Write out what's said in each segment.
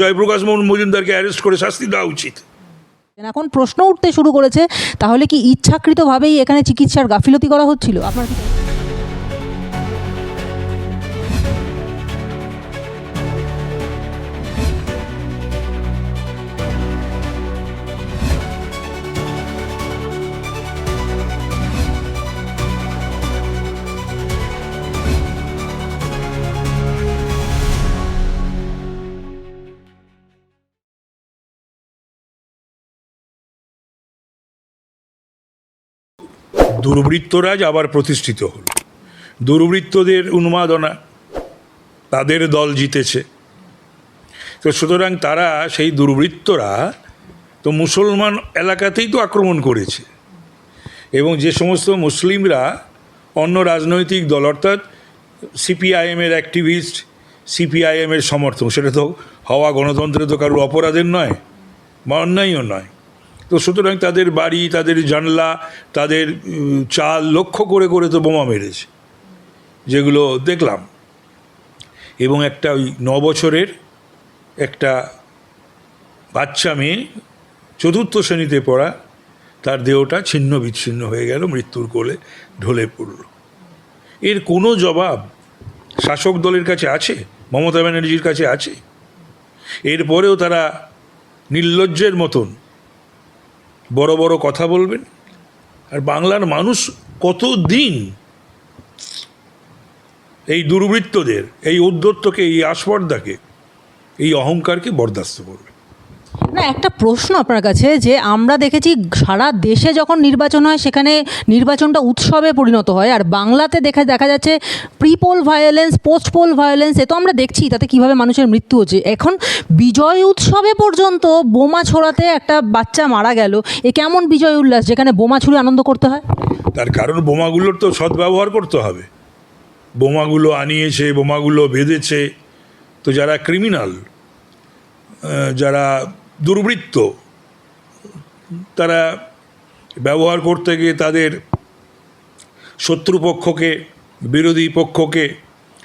জয়প্রকাশ মোহন মজুমদারকে arrest করে শাস্তি দেওয়া উচিত। এখন প্রশ্ন উঠতে শুরু করেছে, তাহলে কি ইচ্ছাকৃতভাবেই এখানে চিকিৎসার গাফিলতি করা হচ্ছিল? আপনার দুর্বৃত্তরাজ আবার প্রতিষ্ঠিত হল। দুর্বৃত্তদের উন্মাদনা তাদের দল জিতেছে। তো সুতরাং তারা সেই দুর্বৃত্তরা তো মুসলমান এলাকাতেই তো আক্রমণ করেছে। এবং যে সমস্ত মুসলিমরা অন্য রাজনৈতিক দল অর্থাৎ সিপিআইএমের অ্যাক্টিভিস্ট সিপিআইএমের সমর্থক, সেটা তো হওয়া গণতন্ত্রে তো কারোর অপরাধের নয়, বা অন্যায়ও নয়। তো সুতরাং তাদের বাড়ি, তাদের জানলা, তাদের চাল লক্ষ্য করে করে তো বোমা মেরেছে, যেগুলো দেখলাম। এবং একটা ওই ন বছরের একটা বাচ্চা মেয়ে চতুর্থ শ্রেণীতে পড়া, তার দেহটা ছিন্ন বিচ্ছিন্ন হয়ে গেল, মৃত্যুর কোলে ঢলে পড়ল। এর কোনো জবাব শাসক দলের কাছে আছে? মমতা ব্যানার্জির কাছে আছে? এরপরেও তারা নির্লজ্জের মতন বড় বড় কথা বলবেন। আর বাংলার মানুষ কত দিন এই দুর্বৃত্তদের, এই উদ্যত্তকে এই আস্পর্ধাকে এই অহংকারকে বরদাস্ত করবে? না, একটা প্রশ্ন আপনার কাছে যে আমরা দেখেছি সারা দেশে যখন নির্বাচন হয়, সেখানে নির্বাচনটা উৎসবে পরিণত হয়। আর বাংলাতে দেখা দেখা যাচ্ছে pre poll violence post poll violence এ তো আমরা দেখছি তাতে কীভাবে মানুষের মৃত্যু হচ্ছে। এখন বিজয় উৎসবে পর্যন্ত বোমা ছোড়াতে একটা বাচ্চা মারা গেল, এ কেমন বিজয় উল্লাস যেখানে বোমা ছুড়ে আনন্দ করতে হয়? তার কারণ বোমাগুলোর তো সদ্ব্যবহার করতে হবে। বোমাগুলো আনিয়েছে, বোমাগুলো বেঁধেছে। তো যারা ক্রিমিনাল যারা দুর্বৃত্ত। তারা ব্যবহার করতে গিয়ে তাদের শত্রুপক্ষকে, বিরোধী পক্ষকে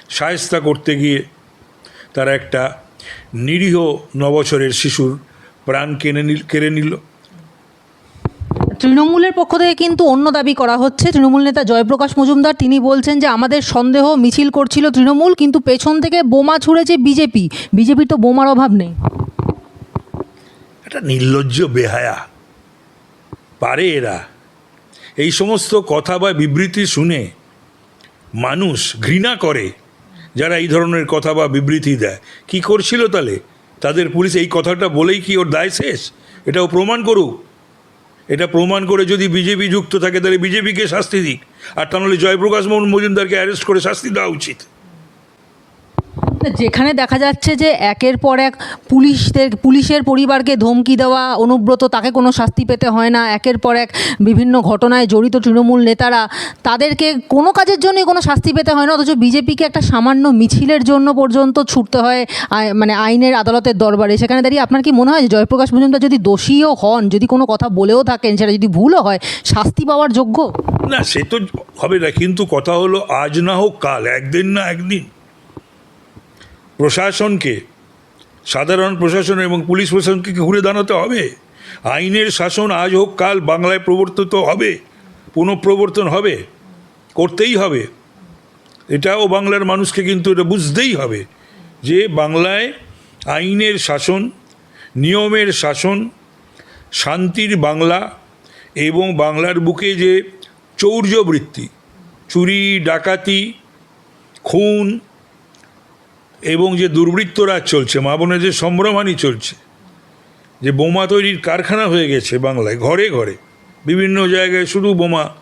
সায়স্তা করতে গিয়ে তারা একটা নিরীহ নবছরের শিশুর প্রাণ কেনে নিল, কেড়ে নিল। তৃণমূলের পক্ষ থেকে কিন্তু অন্য দাবি করা হচ্ছে। তৃণমূল নেতা জয়প্রকাশ মজুমদার, তিনি বলছেন যে, আমাদের সন্দেহ মিছিল করছিল তৃণমূল, কিন্তু পেছন থেকে বোমা ছুঁড়েছে বিজেপি। বিজেপির তো বোমার অভাব নেই। একটা নির্লজ্জ বেহায়া। পারে এরা। এই সমস্ত কথা বা বিবৃতি শুনে মানুষ ঘৃণা করে যারা এই ধরনের কথা বা বিবৃতি দেয়। কি করছিল তাহলে? তাদের পুলিশ এই কথাটা বলেই কি ওর দায় শেষ? এটাও প্রমাণ করুক। এটা প্রমাণ করে যদি বিজেপি যুক্ত থাকে তাহলে বিজেপিকে শাস্তি দিক। আর তা নাহলে জয়প্রকাশ মোহন মজুমদারকে অ্যারেস্ট করে শাস্তি দেওয়া উচিত। যেখানে দেখা যাচ্ছে যে একের পর এক পুলিশদের, পুলিশের পরিবারকে ধমকি দেওয়া অনুব্রত, তাকে কোনো শাস্তি পেতে হয় না। একের পর এক বিভিন্ন ঘটনায় জড়িত তৃণমূল নেতারা তাদেরকে কোনো কাজের জন্যই কোনো শাস্তি পেতে হয় না, অথচ বিজেপিকে একটা সামান্য মিছিলের জন্য পর্যন্ত ছুটতে হয় মানে আইনের আদালতের দরবারে। সেখানে দাঁড়িয়ে আপনার কি মনে হয় যে জয়প্রকাশ মজুমদার যদি দোষীও হন, যদি কোনো কথা বলেও থাকেন, সেটা যদি ভুলও হয়, শাস্তি পাওয়ার যোগ্য? না, সে তো হবে না, কিন্তু কথা হলো আজ না হোক কাল, একদিন না একদিন। প্রশাসনকে, সাধারণ প্রশাসন এবং পুলিশ প্রশাসনকে ঘুরে দাঁড়াতে হবে? আইনের শাসন আজ হোক কাল বাংলায় প্রবর্তিত হবে পুনঃপ্রবর্তন হবে, করতেই হবে। এটাও বাংলার মানুষকে কিন্তু এটা বুঝতেই হবে যে বাংলায় আইনের শাসন, নিয়মের শাসন, শান্তির বাংলা এবং বাংলার বুকে যে চৌর্যবৃত্তি, চুরি, ডাকাতি, খুন এবং যে দুর্বৃত্তরাজ চলছে, মা বোনের যে সম্ভ্রমানি চলছে, যে বোমা তৈরির কারখানা হয়ে গেছে বাংলায়, ঘরে ঘরে, বিভিন্ন জায়গায় শুধু বোমা,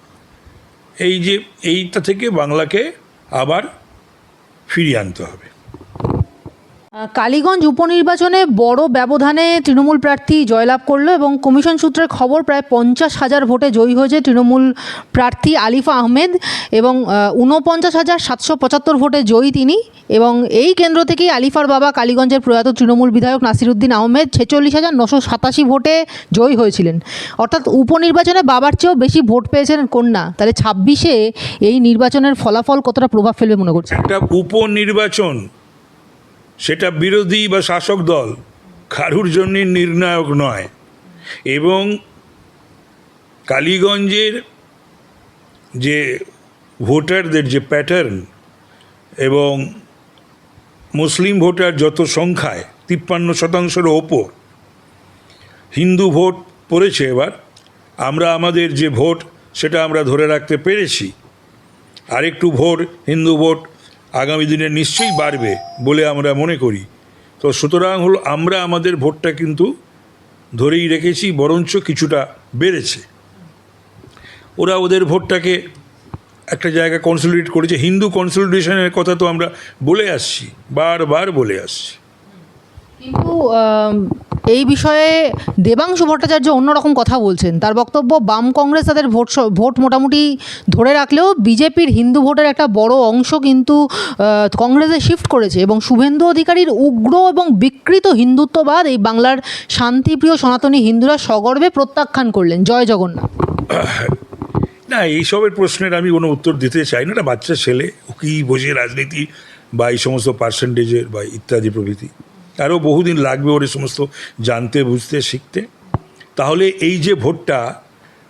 এই যে এইটা থেকে বাংলাকে আবার ফিরিয়ে আনতে হবে। কালীগঞ্জ উপনির্বাচনে বড় ব্যবধানে তৃণমূল প্রার্থী জয়লাভ করল এবং কমিশন সূত্রের খবর, প্রায় পঞ্চাশ হাজার ভোটে জয়ী হয়েছে তৃণমূল প্রার্থী আলিফা আহমেদ এবং ঊনপঞ্চাশ হাজার সাতশো পঁচাত্তর ভোটে জয়ী তিনি এবং এই কেন্দ্র থেকেই আলিফার বাবা কালীগঞ্জের প্রয়াত তৃণমূল বিধায়ক নাসিরুদ্দিন আহমেদ ছেচল্লিশ হাজার নশো সাতাশি ভোটে জয়ী হয়েছিলেন। অর্থাৎ উপনির্বাচনে বাবার চেয়েও বেশি ভোট পেয়েছেন কন্যা। তাহলে ছাব্বিশে এই নির্বাচনের ফলাফল কতটা প্রভাব ফেলবে মনে করছে একটা উপনির্বাচন সেটা বিরোধী বা শাসক দল, কারুর জন্য নির্ণায়ক নয়। এবং কালীগঞ্জের যে ভোটারদের যে প্যাটার্ন এবং মুসলিম ভোটার যত সংখ্যায়, তিপ্পান্ন শতাংশের ওপর, হিন্দু ভোট পড়েছে এবার, আমরা আমাদের যে ভোট সেটা আমরা ধরে রাখতে পেরেছি। আরেকটু ভোট, হিন্দু ভোট আগামী দিনে নিশ্চয়ই বাড়বে বলে আমরা মনে করি। তো সুতরাং হলো আমরা আমাদের ভোটটা কিন্তু ধরেই রেখেছি, বরঞ্চ কিছুটা বেড়েছে। ওরা ওদের ভোটটাকে একটা জায়গা কনসলিডেট করেছে। হিন্দু কনসলিডেশনের কথা তো আমরা বলে আসছি, বারবার বলে আসছি। কিন্তু এই বিষয়ে দেবাংশু ভট্টাচার্য অন্যরকম কথা বলছেন। তার বক্তব্য, বাম কংগ্রেস তাদের ভোট ভোট মোটামুটি ধরে রাখলেও বিজেপির হিন্দু ভোটের একটা বড় অংশ কিন্তু কংগ্রেসে শিফট করেছে এবং শুভেন্দু অধিকারীর উগ্র এবং বিকৃত হিন্দুত্ববাদ এই বাংলার শান্তিপ্রিয় সনাতনী হিন্দুরা সগর্বে প্রত্যাখ্যান করলেন। জয় জগন্নাথ। না, এইসবের প্রশ্নের আমি কোনো উত্তর দিতে চাই না। বাচ্চা ছেলে, ও কী বোঝে রাজনীতি বা এই সমস্ত পার্সেন্টেজের বা ইত্যাদি প্রভৃতি। আরও বহুদিন লাগবে ওর সমস্ত জানতে, বুঝতে, শিখতে। তাহলে এই যে ভোটটা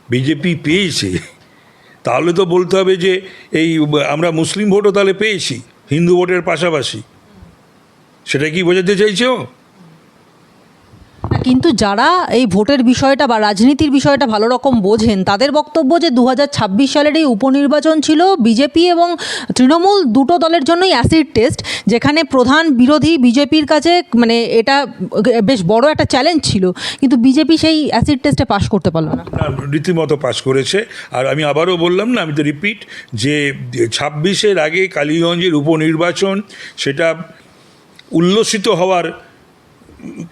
বিজেপি পেয়েছে, তাহলে তো বলতে হবে যে এই আমরা মুসলিম ভোটও তাহলে পেয়েছি, হিন্দু ভোটের পাশাপাশি। সেটা কি বোঝাতে চাইছো? কিন্তু যারা এই ভোটের বিষয়টা বা রাজনীতির বিষয়টা ভালো রকম বোঝেন, তাদের বক্তব্য যে দু হাজার ছাব্বিশ সালের এই উপনির্বাচন ছিল, বিজেপি এবং তৃণমূল দুটো দলের জন্যই অ্যাসিড টেস্ট যেখানে প্রধান বিরোধী বিজেপির কাছে মানে এটা বেশ বড় একটা চ্যালেঞ্জ ছিল। কিন্তু বিজেপি সেই অ্যাসিড টেস্টে পাশ করতে পারল না। রীতিমতো পাস করেছে। আর আমি আবারও বললাম না, আমি তো রিপিট যে ছাব্বিশের আগে কালীগঞ্জের উপনির্বাচন, সেটা উল্লসিত হওয়ার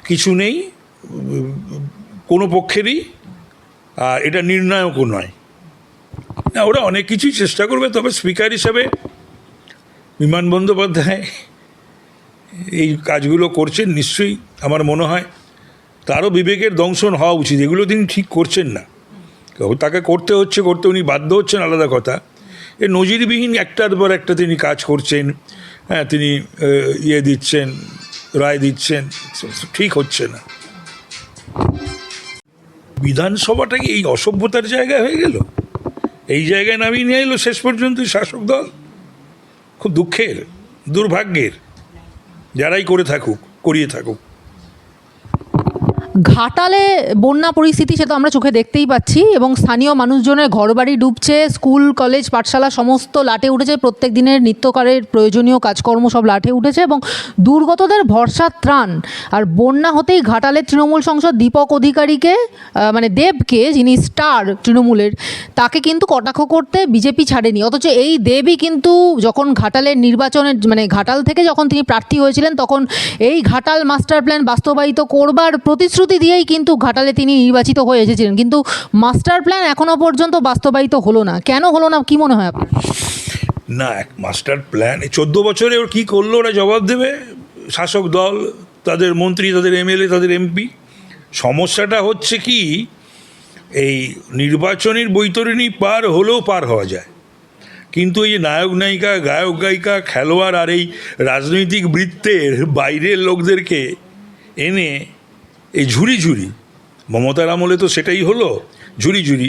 কিছু নেই। কোনো পক্ষেরই এটা নির্ণায়কও নয়। না, ওরা অনেক কিছুই চেষ্টা করবে, তবে স্পিকার হিসাবে বিমান বন্দ্যোপাধ্যায় এই কাজগুলো করছেন নিশ্চয়ই, আমার মনে হয়। তারও বিবেকের দংশন হওয়া উচিত, এগুলো তিনি ঠিক করছেন না। তাকে করতে হচ্ছে, করতে উনি বাধ্য হচ্ছেন, আলাদা কথা। এ নজিরবিহীন একটার পর একটা তিনি কাজ করছেন হ্যাঁ তিনি ইয়ে দিচ্ছেন, রায় দিচ্ছেন, ঠিক হচ্ছে না। বিধানসভাটা কি এই অসভ্যতার জায়গা হয়ে গেল? এই জায়গায় নামিয়ে নিয়ে এলো শেষ পর্যন্ত শাসক দল? খুব দুঃখের, দুর্ভাগ্যের। যারাই করে থাকুক, করিয়ে থাকুক। ঘাটালে বন্যা পরিস্থিতি সেটা আমরা চোখে দেখতেই পাচ্ছি এবং স্থানীয় মানুষজনের ঘরবাড়ি ডুবছে, স্কুল, কলেজ, পাঠশালা সমস্ত লাটে উঠেছে। প্রত্যেক দিনের নিত্যকারের প্রয়োজনীয় কাজকর্ম সব লাটে উঠেছে এবং দুর্গতদের ভরসা ত্রাণ। আর বন্যা হতেই ঘাটালের তৃণমূল সংসদ দীপক অধিকারীকে মানে দেবকে, যিনি স্টার তৃণমূলের, তাকে কিন্তু কটাক্ষ করতে বিজেপি ছাড়েনি। অথচ এই দেবই কিন্তু যখন ঘাটালের নির্বাচনের মানে ঘাটাল থেকে যখন তিনি প্রার্থী হয়েছিলেন, তখন এই ঘাটাল মাস্টার প্ল্যান বাস্তবায়িত করবার প্রতিশ্রুতি দিয়েই কিন্তু ঘাটালে তিনি নির্বাচিত হয়ে এসেছিলেন। কিন্তু মাস্টার প্ল্যান এখনও পর্যন্ত বাস্তবায়িত হলো না। কেন হলো না? কি মনে হয় আপনার? না, এক মাস্টার প্ল্যান। চোদ্দ বছরে ওর কী করল? ওরা জবাব দেবে। শাসক দল, তাদের মন্ত্রী, তাদের এমএলএ, তাদের এমপি। সমস্যাটা হচ্ছে কি, এই নির্বাচনের বৈতরণী পার হলেও পার হওয়া যায়। কিন্তু এই নায়ক নায়িকা, গায়ক গায়িকা, খেলোয়াড় আর এই রাজনৈতিক বৃত্তের বাইরের লোকদেরকে এনে এই ঝুরি ঝুরি মমতার আমলে তো সেটাই হলো ঝুরি ঝুরি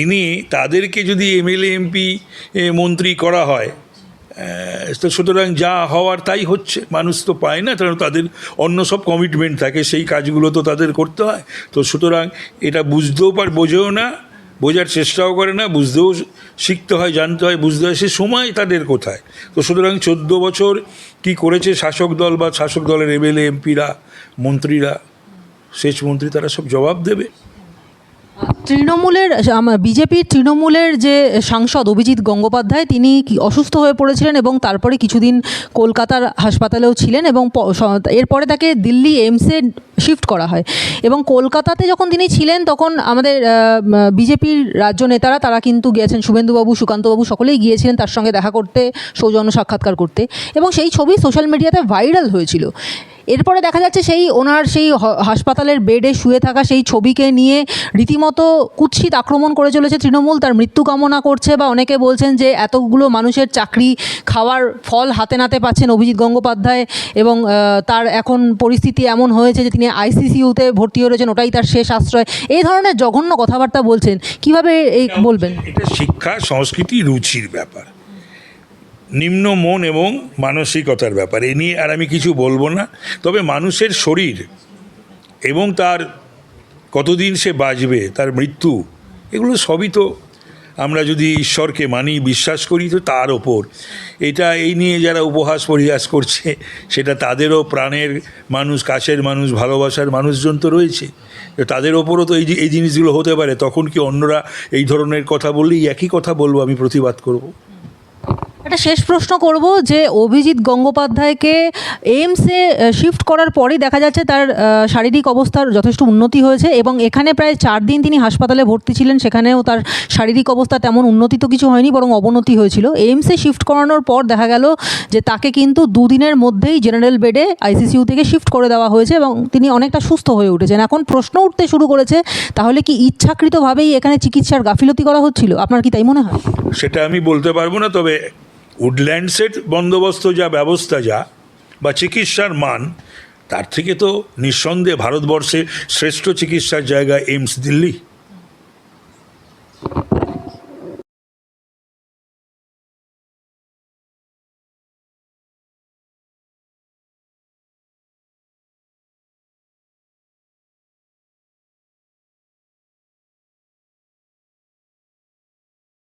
এনে তাদেরকে যদি এমএলএ, এমপি মন্ত্রী করা হয় তো সুতরাং যা হওয়ার তাই হচ্ছে। মানুষ তো পায় না কারণ তাদের অন্য সব কমিটমেন্ট থাকে, সেই কাজগুলো তো তাদের করতে হয়। তো সুতরাং এটা বুঝতেও পার, বোঝেও না, বোঝার চেষ্টাও করে না, বুঝতেও শিখতে হয়, জানতে হয়, বুঝতে হয়, সে সময় তাদের কোথায়। তো সুতরাং চোদ্দ বছর কি করেছে শাসক দল বা শাসক দলের এমএলএ, এমপিরা, মন্ত্রীরা? সেচ মন্ত্রী তারা সব জবাব দেবে। তৃণমূলের বিজেপির তৃণমূলের যে সাংসদ অভিজিৎ গঙ্গোপাধ্যায়, তিনি অসুস্থ হয়ে পড়েছিলেন এবং তারপরে কিছুদিন কলকাতার হাসপাতালেও ছিলেন এবং এরপরে তাকে দিল্লি এইমসে শিফট করা হয়। এবং কলকাতাতে যখন তিনি ছিলেন, তখন আমাদের বিজেপির রাজ্য নেতারা, তারা কিন্তু গিয়েছেন, শুভেন্দুবাবু, সুকান্তবাবু সকলেই গিয়েছিলেন তার সঙ্গে দেখা করতে, সৌজন্য সাক্ষাৎকার করতে। এবং সেই ছবি সোশ্যাল মিডিয়াতে ভাইরাল হয়েছিল। এরপরে দেখা যাচ্ছে সেই ওনার সেই হাসপাতালের বেডে শুয়ে থাকা সেই ছবিকে নিয়ে রীতিমতো কুৎসিত আক্রমণ করে চলেছে তৃণমূল। তার মৃত্যু কামনা করছে বা অনেকে বলছেন যে এতগুলো মানুষের চাকরি খাওয়ার ফল হাতে নাতে পাচ্ছেন অভিজিৎ গঙ্গোপাধ্যায় এবং তার এখন পরিস্থিতি এমন হয়েছে যে তিনি আইসিসিউতে ভর্তি হয়ে রয়েছেন ওটাই তার শেষ আশ্রয়। এই ধরনের জঘন্য কথাবার্তা বলছেন। কীভাবে এই বলবেন? এটা শিক্ষা সংস্কৃতি রুচির ব্যাপার। নিম্ন মন এবং মানসিকতার ব্যাপার, এ নিয়ে আর আমি কিছু বলব না। তবে মানুষের শরীর এবং তার কতদিন সে বাঁচবে, তার মৃত্যু, এগুলো সবই তো আমরা যদি ঈশ্বরকে মানি, বিশ্বাস করি, তো তার ওপর। এটা এই নিয়ে যারা উপহাস পরিহাস করছে, সেটা তাদেরও প্রাণের মানুষ, কাছের মানুষ, ভালোবাসার মানুষজন তো রয়েছে। তাদের ওপরও তো এই এই জিনিসগুলো হতে পারে, তখন কি অন্যরা এই ধরনের কথা বললেই একই কথা বলব আমি প্রতিবাদ করব? একটা শেষ প্রশ্ন করব যে অভিজিৎ গঙ্গোপাধ্যায়কে এইমসে শিফট করার পরেই দেখা যাচ্ছে তার শারীরিক অবস্থার যথেষ্ট উন্নতি হয়েছে এবং এখানে প্রায় চার দিন তিনি হাসপাতালে ভর্তি ছিলেন, সেখানেও তার শারীরিক অবস্থা তেমন উন্নতি তো কিছু হয়নি, বরং অবনতি হয়েছিল। এইমসে শিফট করানোর পর দেখা গেল যে তাকে কিন্তু দুদিনের মধ্যেই জেনারেল বেডে আইসিসিউ থেকে শিফট করে দেওয়া হয়েছে এবং তিনি অনেকটা সুস্থ হয়ে উঠেছেন। এখন প্রশ্ন উঠতে শুরু করেছে, তাহলে কি ইচ্ছাকৃতভাবেই এখানে চিকিৎসার গাফিলতি করা হচ্ছিল? আপনার কি তাই মনে হয়? সেটা আমি বলতে পারব না, তবে উডল্যান্ডসের বন্দোবস্ত যা ব্যবস্থা যা, বা চিকিৎসার মান, তার থেকে তো নিঃসন্দেহে ভারতবর্ষে শ্রেষ্ঠ চিকিৎসার জায়গা এইমস দিল্লি।